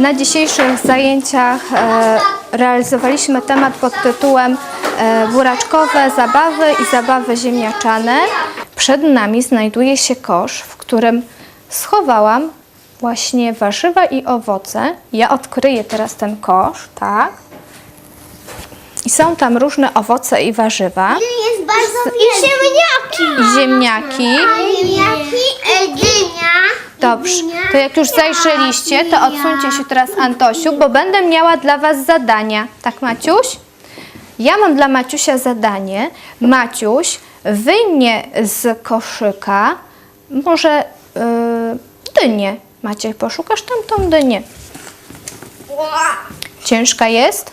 Na dzisiejszych zajęciach e, realizowaliśmy temat pod tytułem e, buraczkowe zabawy i zabawy ziemniaczane. Przed nami znajduje się kosz, w którym schowałam właśnie warzywa i owoce. Ja odkryję teraz ten kosz, tak? I są tam różne owoce i warzywa. jest bardzo I ziemniaki. I ziemniaki. Ziemniaki, e, dynia. Dobrze, to jak już zajrzeliście, to odsuńcie się teraz Antosiu, bo będę miała dla Was zadania. Tak, Maciuś? Ja mam dla Maciusia zadanie. Maciuś wyjmie z koszyka może yy, dynię. Maciek, poszukasz tam tą dynię. Ciężka jest?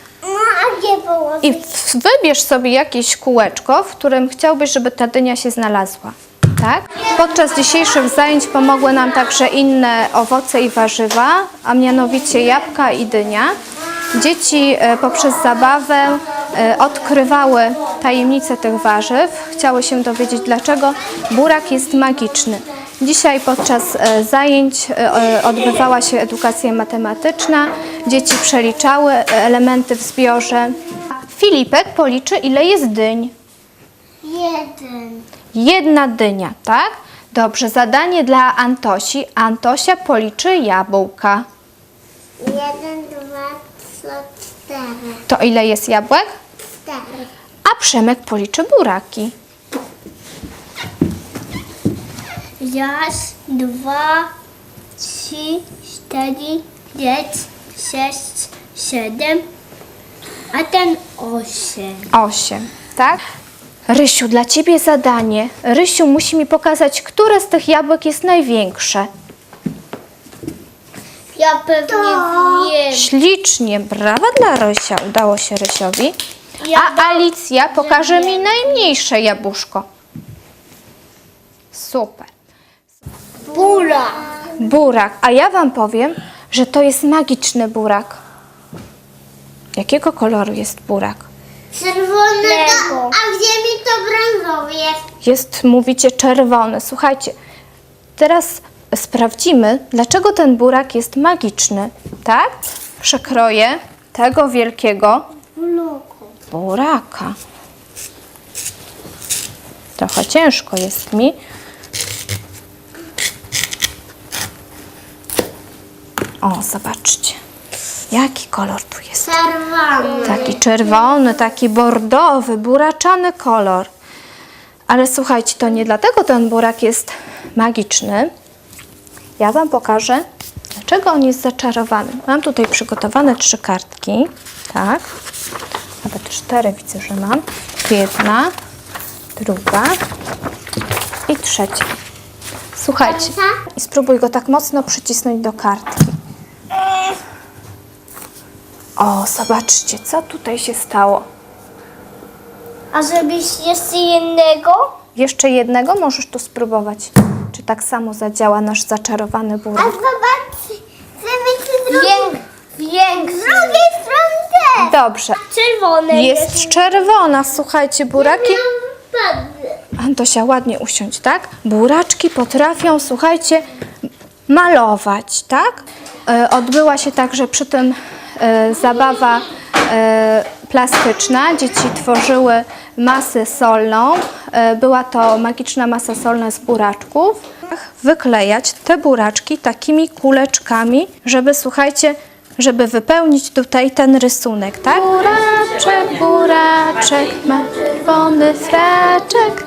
I wybierz sobie jakieś kółeczko, w którym chciałbyś, żeby ta dynia się znalazła. Tak? Podczas dzisiejszych zajęć pomogły nam także inne owoce i warzywa, a mianowicie jabłka i dynia. Dzieci e, poprzez zabawę e, odkrywały tajemnice tych warzyw, chciały się dowiedzieć, dlaczego burak jest magiczny. Dzisiaj podczas e, zajęć odbywała się edukacja matematyczna. Dzieci przeliczały elementy w zbiorze. Filipek policzy, ile jest dyń. Jeden. Jedna dynia, tak? Dobrze, zadanie dla Antosi. Antosia policzy jabłka. Jeden, dwa, trzy, cztery. To ile jest jabłek? Cztery. A Przemek policzy buraki. Raz, dwa, trzy, cztery, pięć, sześć, siedem, a ten osiem. Osiem, tak? Rysiu, dla Ciebie zadanie. Rysiu musi mi pokazać, które z tych jabłek jest największe. Ja pewnie wiem. Ślicznie, brawa dla Rysia. Udało się Rysiowi. Ja A Alicja pokaże mi najmniejsze jabłuszko. Super. Bula. Burak. A ja Wam powiem, że to jest magiczny burak. Jakiego koloru jest burak? Czerwony, to, a w ziemi to brązowy jest. Mówicie, czerwony. Słuchajcie, teraz sprawdzimy, dlaczego ten burak jest magiczny. Tak? Przekroję tego wielkiego buraka. Trochę ciężko jest mi. O, zobaczcie. Jaki kolor tu jest? Czerwony. Taki czerwony, taki bordowy, buraczany kolor. Ale słuchajcie, to nie dlatego ten burak jest magiczny. Ja Wam pokażę, dlaczego on jest zaczarowany. Mam tutaj przygotowane trzy kartki. Tak. Nawet cztery widzę, że mam. Jedna, druga i trzecia. Słuchajcie. I spróbuj go tak mocno przycisnąć do kartki. O, zobaczcie, co tutaj się stało. A zrobisz jeszcze jednego? Jeszcze jednego możesz tu spróbować. Czy tak samo zadziała nasz zaczarowany A burak? zobacz, zrobić. Większy. Z drugiej strony też. Dobrze. Czerwony Jest czerwona, słuchajcie, buraki. Padły. Antosia, ładnie usiądź, tak? Buraczki potrafią, słuchajcie, malować, tak? E, odbyła się także przy tym e, zabawa e, plastyczna. Dzieci tworzyły masę solną. E, była to magiczna masa solna z buraczków. Wyklejać te buraczki takimi kuleczkami, żeby, słuchajcie, żeby wypełnić tutaj ten rysunek, tak? Buraczek, buraczek, ma czerwony fraczek.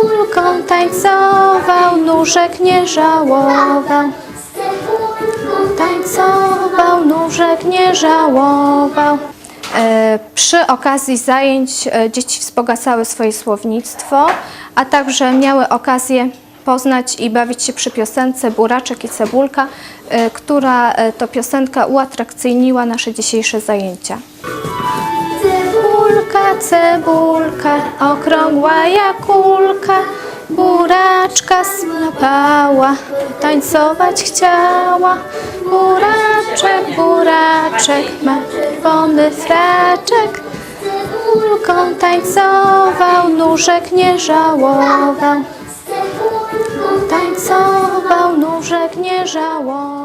Kulką tańcował, nóżek nie żałował. Tańcował, nóżek nie żałował. E, Przy okazji zajęć e, dzieci wzbogacały swoje słownictwo, a także miały okazję poznać i bawić się przy piosence Buraczek i Cebulka, e, która to piosenka uatrakcyjniła nasze dzisiejsze zajęcia. Cebulka, cebulka, okrągła jak kulka, buraczka złapała, tańcować chciała. Buraczek, buraczek, ma czerwony fraczek, kulką tańcował, nóżek nie żałował. Tańcował, nóżek nie żałował.